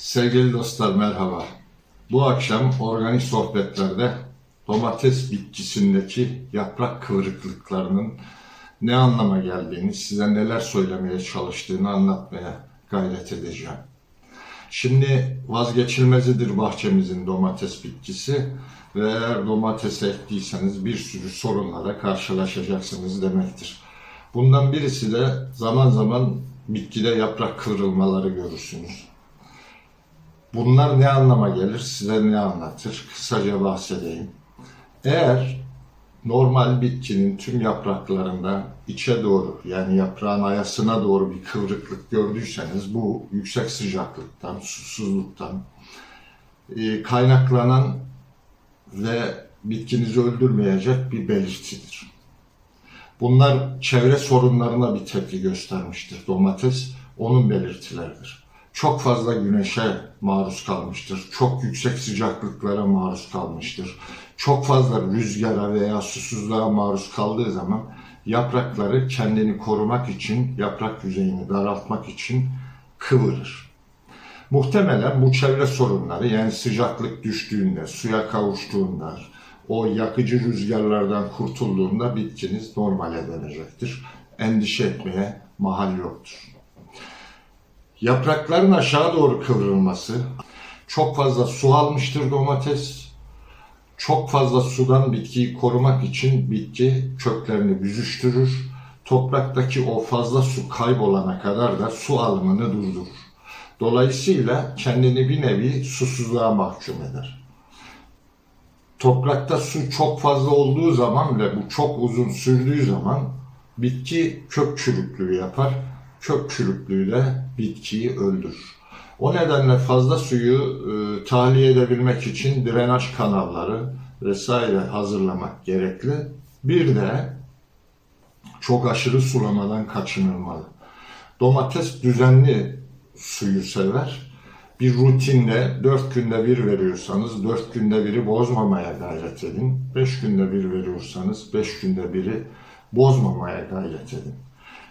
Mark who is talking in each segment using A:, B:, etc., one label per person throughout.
A: Sevgili dostlar merhaba. Bu akşam organik sohbetlerde domates bitkisindeki yaprak kıvrıklıklarının ne anlama geldiğini, size neler söylemeye çalıştığını anlatmaya gayret edeceğim. Şimdi vazgeçilmezidir bahçemizin domates bitkisi ve eğer domates ektiyseniz bir sürü sorunlara karşılaşacaksınız demektir. Bundan birisi de zaman zaman bitkide yaprak kıvrılmaları görürsünüz. Bunlar ne anlama gelir, size ne anlatır? Kısaca bahsedeyim. Eğer normal bitkinin tüm yapraklarında içe doğru yani yaprağın ayasına doğru bir kıvrıklık gördüyseniz bu yüksek sıcaklıktan, susuzluktan e, kaynaklanan ve bitkinizi öldürmeyecek bir belirtidir. Bunlar çevre sorunlarına bir tepki göstermiştir. Domates onun belirtileridir. Çok fazla güneşe maruz kalmıştır. Çok yüksek sıcaklıklara maruz kalmıştır. Çok fazla rüzgara veya susuzluğa maruz kaldığı zaman yaprakları kendini korumak için, yaprak yüzeyini daraltmak için kıvırır. Muhtemelen bu çevre sorunları yani sıcaklık düştüğünde, suya kavuştuğunda, o yakıcı rüzgarlardan kurtulduğunda bitkiniz normale dönecektir. Endişe etmeye mahal yoktur. Yaprakların aşağı doğru kıvrılması, çok fazla su almıştır domates, çok fazla sudan bitkiyi korumak için bitki köklerini büzüştürür. Topraktaki o fazla su kaybolana kadar da su alımını durdurur. Dolayısıyla kendini bir nevi susuzluğa mahkum eder. Toprakta su çok fazla olduğu zaman ve bu çok uzun sürdüğü zaman bitki kök çürüklüğü yapar. Kök çürüklüğü de bitkiyi öldürür. O nedenle fazla suyu e, tahliye edebilmek için drenaj kanalları vesaire hazırlamak gerekli. Bir de çok aşırı sulamadan kaçınılmalı. Domates düzenli suyu sever. Bir rutinde dört günde bir veriyorsanız dört günde biri bozmamaya gayret edin. Beş günde bir veriyorsanız beş günde biri bozmamaya gayret edin.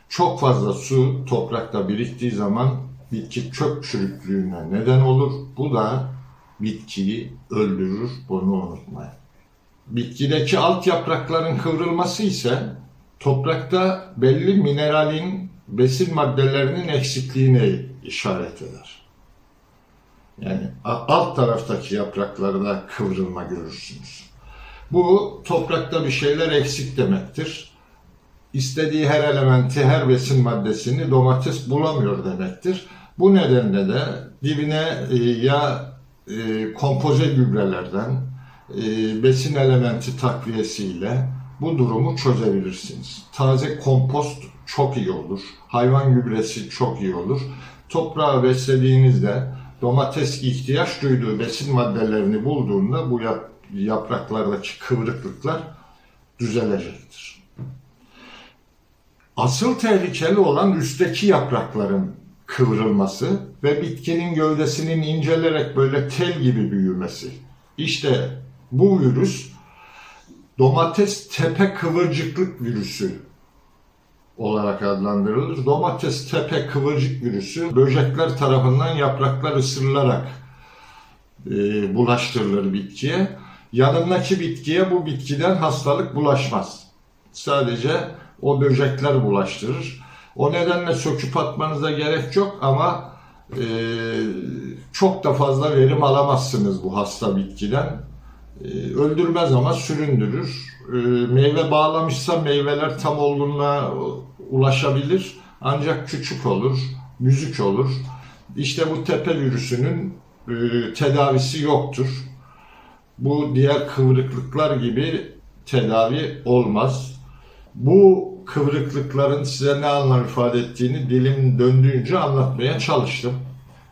A: Çok fazla su toprakta biriktiği zaman bitki kök çürüklüğüne neden olur. Bu da bitkiyi öldürür. Bunu unutmayın. Bitkideki alt yaprakların kıvrılması ise toprakta belli mineralin besin maddelerinin eksikliğine işaret eder. Yani alt taraftaki yapraklarda kıvrılma görürsünüz. Bu toprakta bir şeyler eksik demektir. İstediği her elementi, her besin maddesini domates bulamıyor demektir. Bu nedenle de dibine e, ya e, kompoze gübrelerden, e, besin elementi takviyesiyle bu durumu çözebilirsiniz. Taze kompost çok iyi olur. Hayvan gübresi çok iyi olur. Toprağı beslediğinizde domates ihtiyaç duyduğu besin maddelerini bulduğunda bu yap- yapraklardaki kıvrıklıklar düzelecektir. Asıl tehlikeli olan üstteki yaprakların kıvrılması ve bitkinin gövdesinin incelerek böyle tel gibi büyümesi. İşte bu virüs domates tepe kıvırcıklık virüsü olarak adlandırılır. Domates tepe kıvırcık virüsü böcekler tarafından yapraklar ısırılarak e, bulaştırılır bitkiye. Yanındaki bitkiye bu bitkiden hastalık bulaşmaz. Sadece o böcekler bulaştırır. O nedenle söküp atmanıza gerek yok ama e, çok da fazla verim alamazsınız bu hasta bitkiden. E, öldürmez ama süründürür. E, meyve bağlamışsa meyveler tam olgunluğa ulaşabilir. Ancak küçük olur, müzik olur. İşte bu tepe virüsünün e, tedavisi yoktur. Bu diğer kıvrıklıklar gibi tedavi olmaz. Bu kıvrıklıkların size ne anlam ifade ettiğini dilim döndüğünce anlatmaya çalıştım.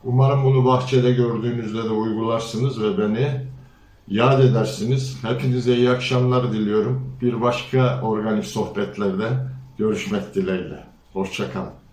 A: Umarım bunu bahçede gördüğünüzde de uygularsınız ve beni yad edersiniz. Hepinize iyi akşamlar diliyorum. Bir başka organik sohbetlerde görüşmek dileğiyle. Hoşçakalın.